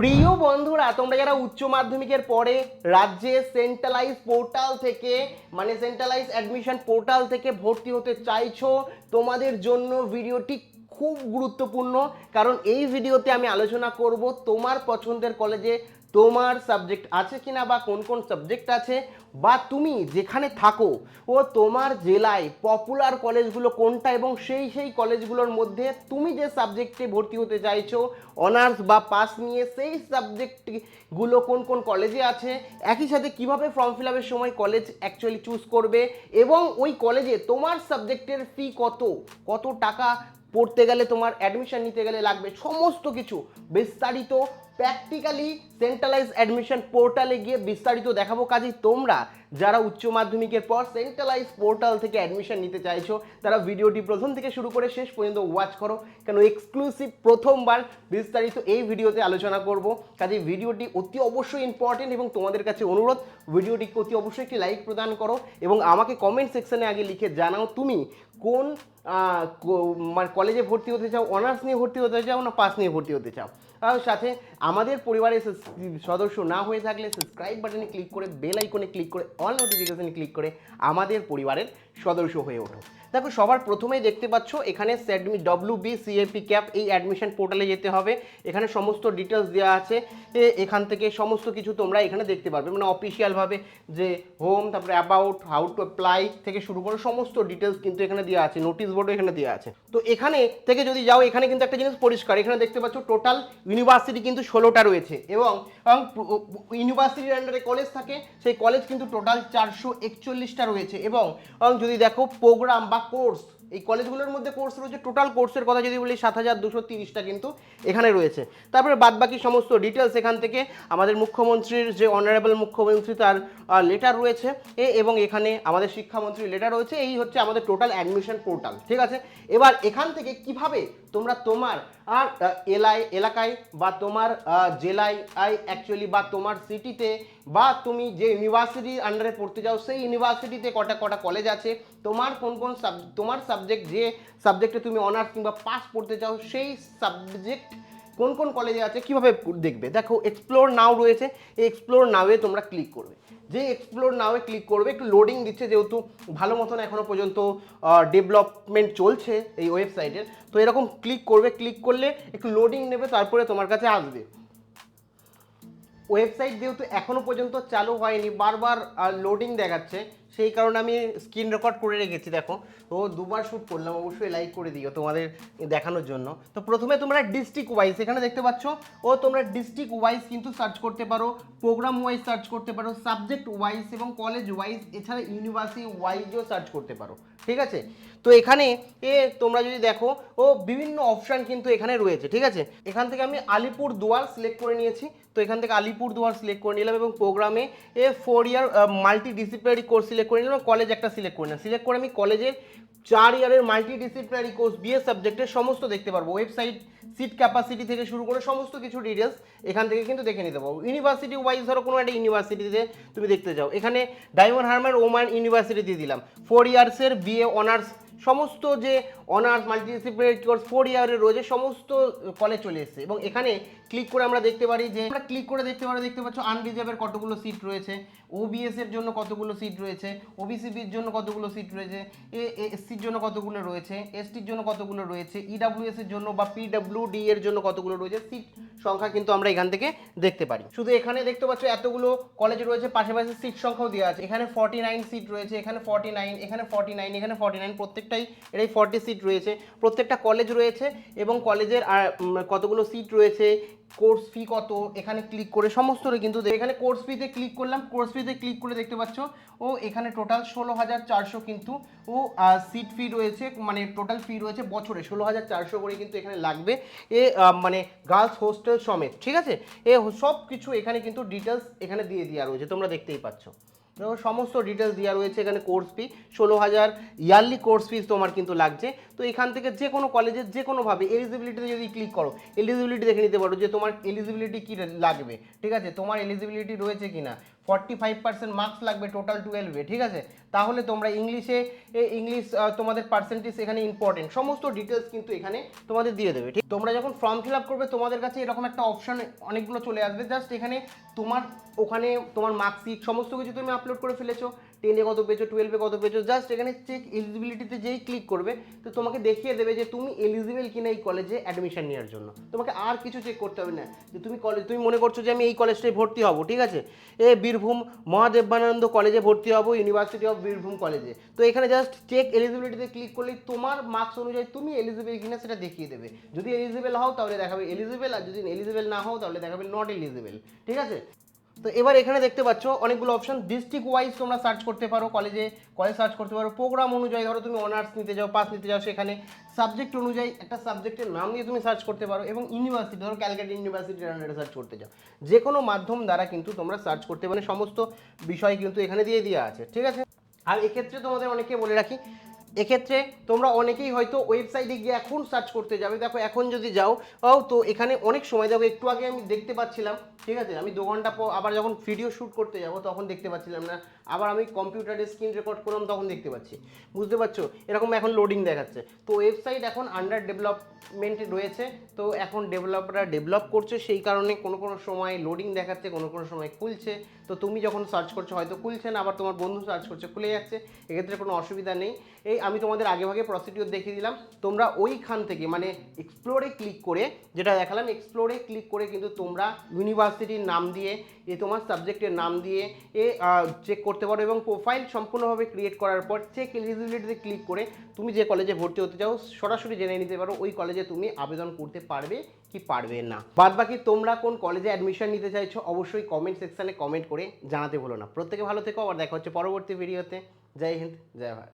প্রিয় বন্ধুরা, তোমরা যারা উচ্চ মাধ্যমিকের পরে রাজ্যে সেন্ট্রালাইজ পোর্টাল থেকে মানে সেন্ট্রালাইজ অ্যাডমিশন পোর্টাল থেকে ভর্তি হতে চাইছো, তোমাদের জন্য ভিডিওটি খুব গুরুত্বপূর্ণ। কারণ এই ভিডিওতে আমি আলোচনা করব তোমার পছন্দের কলেজে তোমার সাবজেক্ট আছে কিনা বা কোন কোন সাবজেক্ট আছে বা তুমি যেখানে থাকো ও তোমার জেলায় পপুলার কলেজগুলো কোনটা এবং সেই সেই কলেজগুলোর মধ্যে তুমি যে সাবজেক্টে ভর্তি হতে চাইছো অনার্স বা পাস নিয়ে সেই সাবজেক্টগুলো কোন কোন কলেজে আছে, একই সাথে কীভাবে ফর্ম ফিল আপের সময় কলেজ অ্যাকচুয়ালি চুজ করবে এবং ওই কলেজে তোমার সাবজেক্টের ফি কত কত টাকা পড়তে গেলে তোমার অ্যাডমিশন নিতে গেলে লাগবে, সমস্ত কিছু বিস্তারিত প্র্যাকটিক্যালি সেন্ট্রালাইজ অ্যাডমিশন পোর্টালে গিয়ে বিস্তারিত দেখাবো। কাজেই তোমরা যারা উচ্চ মাধ্যমিকের পর সেন্ট্রালাইজ পোর্টাল থেকে অ্যাডমিশন নিতে চাইছো, তারা ভিডিওটি প্রথম থেকে শুরু করে শেষ পর্যন্ত ওয়াচ করো। কেন এক্সক্লুসিভ প্রথমবার বিস্তারিত এই ভিডিওতে আলোচনা করব। কাজেই ভিডিওটি অতি অবশ্যই ইম্পর্টেন্ট এবং তোমাদের কাছে অনুরোধ ভিডিওটিকে অতি অবশ্যই একটি লাইক প্রদান করো এবং আমাকে কমেন্ট সেকশনে আগে লিখে জানাও তুমি কোন মানে কলেজে ভর্তি হতে চাও অনার্স নিয়ে ভর্তি হতে চাও না পাস নিয়ে ভর্তি হতে চাও। সাথে আমাদের পরিবারের সদস্য না হয়ে থাকলে সাবস্ক্রাইব বাটনে ক্লিক করে বেল আইকনে ক্লিক করে অল নোটিফিকেশনে ক্লিক করে আমাদের পরিবারের সদস্য হয়ে ওঠো। দেখো, সবার প্রথমেই দেখতে পাচ্ছ, এখানে সেডমি ডব্লিউ বি সিএপি ক্যাপ এই অ্যাডমিশন পোর্টালে যেতে হবে। এখানে সমস্ত ডিটেলস দেওয়া আছে। এখান থেকে সমস্ত কিছু তোমরা এখানে দেখতে পারবে। মানে অফিসিয়ালভাবে যে হোম তারপরে অ্যাবাউট হাউ টু অ্যাপ্লাই থেকে শুরু করে সমস্ত ডিটেলস কিন্তু এখানে দেওয়া আছে। নোটিশ বোর্ডও এখানে দেওয়া আছে। তো এখানে থেকে যদি যাও, এখানে কিন্তু একটা জিনিস পরিষ্কার। এখানে দেখতে পাচ্ছ টোটাল ইউনিভার্সিটি কিন্তু ষোলোটা রয়েছে এবং ইউনিভার্সিটির আন্ডারে কলেজ থাকে। সেই কলেজ কিন্তু টোটাল চারশো একচল্লিশটা রয়েছে এবং যদি দেখো প্রোগ্রাম বা কোর্স এই কলেজগুলোর মধ্যে কোর্স রয়েছে টোটাল কোর্সের কথা যদি বলি, সাত হাজার দুশো তিরিশটা কিন্তু এখানে রয়েছে। তারপরে বাদবাকি সমস্ত ডিটেলস এখান থেকে আমাদের মুখ্যমন্ত্রীর যে অনারেবল মুখ্যমন্ত্রী তার লেটার রয়েছে, এ এবং এখানে আমাদের শিক্ষামন্ত্রীর লেটার রয়েছে, এই হচ্ছে আমাদের টোটাল অ্যাডমিশন পোর্টাল ঠিক আছে? এবার এখান থেকে কীভাবে তোমরা তোমার আর এলাকায় এলাকায় বা তোমার জেলায় অ্যাকচুয়ালি বা তোমার সিটিতে বা তুমি যে ইউনিভার্সিটির আন্ডারে পড়তে যাও, সেই ইউনিভার্সিটিতে কটা কটা কলেজ আছে, তোমার কোন কোন সাব তোমার সাবজেক্ট যে সাবজেক্টে তুমি অনার্স কিংবা পাস পড়তে চাও, সেই সাবজেক্ট কোন কোন কলেজে আছে, কীভাবে দেখবে? দেখো এক্সপ্লোর নাও রয়েছে। এই এক্সপ্লোর নাওয়ে তোমরা ক্লিক করবে। যে এক্সপ্লোর নাওয়ে ক্লিক করবে, একটু লোডিং দিচ্ছে যেহেতু ভালো মতন এখনও পর্যন্ত ডেভেলপমেন্ট চলছে এই ওয়েবসাইটের তো এরকম ক্লিক করবে ক্লিক করলে একটু লোডিং নেবে, তারপরে তোমার কাছে আসবে। ওয়েবসাইট যেহেতু এখনও পর্যন্ত চালু হয়নি, বারবার লোডিং দেখাচ্ছে। সেই কারণে আমি স্ক্রিন রেকর্ড করে রেখেছি, দেখো। তো দুবার শ্যুট করলাম, অবশ্যই লাইক করে দিও তোমাদের দেখানোর জন্য। তো প্রথমে তোমরা ডিস্ট্রিক্ট ওয়াইজ এখানে দেখতে পাচ্ছ, ও তোমরা ডিস্ট্রিক্ট ওয়াইজ কিন্তু সার্চ করতে পারো প্রোগ্রাম ওয়াইজ সার্চ করতে পারো সাবজেক্ট ওয়াইজ এবং কলেজ ওয়াইজ এছাড়া ইউনিভার্সিটি ওয়াইজও সার্চ করতে পারো, ঠিক আছে? তো এখানে এ তোমরা যদি দেখো, ও বিভিন্ন অপশান কিন্তু এখানে রয়েছে, ঠিক আছে? এখান থেকে আমি আলিপুর দুয়ার সিলেক্ট করে নিয়েছি। তো এখান থেকে আলিপুর দুয়ার সিলেক্ট করে নিলাম এবং প্রোগ্রামে A four year multidisciplinary course select করে নিলাম কলেজ একটা সিলেক্ট করে নিলাম। সিলেক্ট করে আমি কলেজের চার ইয়ারের মাল্টি ডিসিপ্লিনারি কোর্স বিএ সাবজেক্টের সমস্ত দেখতে পারব। ওয়েবসাইট সিট ক্যাপাসিটি থেকে শুরু করে সমস্ত কিছু ডিটেলস এখান থেকে কিন্তু দেখে নিতে পারব। ইউনিভার্সিটি ওয়াইজ ধরো কোনো একটা ইউনিভার্সিটিতে তুমি দেখতে যাও এখানে ডায়মন্ড হারবার ওমান ইউনিভার্সিটি দিয়ে দিলাম। ফোর ইয়ার্সের বিএ অনার্স সমস্ত যে অনার্স মাল্টিডিসিপ্লিনারি কোর্স ফোর ইয়ারের রয়েছে, সমস্ত কলেজ চলে এসেছে। এবং এখানে ক্লিক করে আমরা দেখতে পারি যে, আমরা ক্লিক করে দেখতে পারি, দেখতে পাচ্ছ আনরিজার্ভের কতগুলো সিট রয়েছে ওবিএস এর জন্য কতগুলো সিট রয়েছে ওবিসিবির জন্য কতগুলো সিট রয়েছে এ এসসির জন্য কতগুলো রয়েছে এসটির জন্য কতগুলো রয়েছে ইডাব্লিউএস এর জন্য বা পিডাব্লিউডি এর জন্য কতগুলো রয়েছে সিট সংখ্যা কিন্তু আমরা এখান থেকে দেখতে পারি। শুধু এখানে দেখতে পাচ্ছ এতগুলো কলেজ রয়েছে, পাশাপাশি সিট সংখ্যাও দেওয়া আছে। এখানে ফর্টি নাইন সিট রয়েছে, এখানে ফর্টি নাইন এখানে ফর্টি নাইন এখানে ফর্টি নাইন প্রত্যেকটাই এটাই ফর্টি সিট রয়েছে। প্রত্যেকটা কলেজ রয়েছে এবং কলেজের কতগুলো সিট রয়েছে কোর্স ফি কত? এখানে ক্লিক করে সমস্ত কিন্তু এখানে কোর্স ফিতে ক্লিক করলাম কোর্স ফিতে ক্লিক করে দেখতে পাচ্ছ, ও এখানে টোটাল ষোলো হাজার চারশো কিন্তু, ও সিট ফি রয়েছে মানে টোটাল ফি রয়েছে বছরে ষোলো হাজার চারশো করে কিন্তু এখানে লাগবে, এ মানে গার্লস হোস্টেল সমেত, ঠিক আছে? এ সব কিছু এখানে কিন্তু ডিটেলস এখানে দিয়ে দেওয়া রয়েছে, তোমরা দেখতেই পাচ্ছ। সমস্ত ডিটেলস দেওয়া রয়েছে এখানে কোর্স ফি ষোলো হাজার ইয়ারলি কোর্স ফিস তোমার কিন্তু লাগছে। তো এখান থেকে যে কোনো কলেজের যে কোনোভাবে এলিজিবিলিটিতে যদি ক্লিক করো এলিজিবিলিটি দেখে নিতে পারো যে তোমার এলিজিবিলিটি কী লাগবে, ঠিক আছে? তোমার এলিজিবিলিটি রয়েছে কি না ফর্টি ফাইভ পার্সেন্ট মার্কস লাগবে টোটাল টুয়েলভে ঠিক আছে? তাহলে তোমরা ইংলিশে ইংলিশ তোমাদের পার্সেন্টেজ এখানে ইম্পর্টেন্ট সমস্ত ডিটেলস কিন্তু এখানে তোমাদের দিয়ে দেবে, ঠিক? তোমরা যখন ফর্ম ফিল আপ করবে, তোমাদের কাছে এরকম একটা অপশন অনেকগুলো চলে আসবে। জাস্ট এখানে তোমার, ওখানে তোমার মার্কশিট সমস্ত কিছু তুমি আপলোড করে ফেলেছো। টেনে কত পেয়েছ টুয়েলভে কত পেয়েছ জাস্ট এখানে চেক এলিজিবিলিটিতে যেই ক্লিক করবে, তো তোমাকে দেখিয়ে দেবে যে তুমি এলিজিবল কিনা এই কলেজে অ্যাডমিশন নেওয়ার জন্য। তোমাকে আর কিছু চেক করতে হবে না, যে তুমি কলেজ তুমি মনে করছ যে আমি এই কলেজটায় ভর্তি হব, ঠিক আছে? এ বীরভূম মহাদেবানন্দ কলেজে ভর্তি হব ইউনিভার্সিটি অফ বীরভূম কলেজে তো এখানে জাস্ট চেক এলিজিবিলিটিতে ক্লিক করলেই তোমার মার্কস অনুযায়ী তুমি এলিজিবল কিনা সেটা দেখিয়ে দেবে। যদি এলিজিবল হও তাহলে দেখাবে এলিজিবল আর যদি এলিজিবল না হও তাহলে দেখাবে নট এলিজিবল ঠিক আছে? তো এবার এখানে দেখতে পাচ্ছ অনেকগুলো অপশন ডিস্ট্রিক্ট ওয়াইজ তোমরা সার্চ করতে পারো কলেজে কলেজ সার্চ করতে পারো। প্রোগ্রাম অনুযায়ী ধরো তুমি অনার্স নিতে যাও পাস নিতে যাও, সেখানে সাবজেক্ট অনুযায়ী একটা সাবজেক্টের নাম দিয়ে তুমি সার্চ করতে পারো এবং ইউনিভার্সিটি ধরো ক্যালকাটা ইউনিভার্সিটির আন্ডারে সার্চ করতে যাও। যে কোনো মাধ্যম দ্বারা কিন্তু তোমরা সার্চ করতে মানে সমস্ত বিষয় কিন্তু এখানে দিয়ে দেওয়া আছে, ঠিক আছে? আর এক্ষেত্রে তোমাদের অনেকে বলে রাখি এক্ষেত্রে তোমরা অনেকেই হয়তো ওয়েবসাইটে গিয়ে এখন সার্চ করতে যাবে। দেখো, এখন যদি যাও, ও, তো এখানে অনেক সময়, দেখো, একটু আগে আমি দেখতে পাচ্ছিলাম, ঠিক আছে? আমি দু ঘণ্টা পর আবার যখন ভিডিও শ্যুট করতে যাব, তখন দেখতে পাচ্ছিলাম না। আবার আমি কম্পিউটারে স্ক্রিন রেকর্ড করলাম, তখন দেখতে পাচ্ছি। বুঝতে পারছ? এরকম এখন লোডিং দেখাচ্ছে। তো ওয়েবসাইট এখন আন্ডার ডেভেলপমেন্টে রয়েছে। তো এখন ডেভেলপাররা ডেভেলপ করছে, সেই কারণে কোনো কোনো সময় লোডিং দেখাচ্ছে, কোনো কোনো সময় খুলছে। তো তুমি যখন সার্চ করছ, হয়তো খুলছে না, আবার তোমার বন্ধু সার্চ করছে, খুলে যাচ্ছে। এক্ষেত্রে কোনো অসুবিধা নেই। এই আমি তোমাদের আগে ভাগে প্রসিডিওর দেখিয়ে দিলাম। তোমরা ওইখান থেকে মানে এক্সপ্লোরে ক্লিক করে যেটা দেখালাম এক্সপ্লোরে ক্লিক করে কিন্তু তোমরা ইউনিভার্সিটির নাম দিয়ে, এ তোমার সাবজেক্টের নাম দিয়ে, এ চেক করতে পারো এবং প্রোফাইল সম্পূর্ণভাবে ক্রিয়েট করার পর চেক এলিজিবিলিটিতে ক্লিক করে তুমি যে কলেজে ভর্তি হতে চাও, সরাসরি জেনে নিতে পারো ওই কলেজে তুমি আবেদন করতে পারবে কি পারবে না। বাদ বাকি তোমরা কোন কলেজে অ্যাডমিশন নিতে চাইছো, অবশ্যই কমেন্ট সেকশানে কমেন্ট করে জানাতে ভুলো না। প্রত্যেকে ভালো থেকো, আবার দেখা হচ্ছে পরবর্তী ভিডিওতে জয় হিন্দ, জয় ভারত।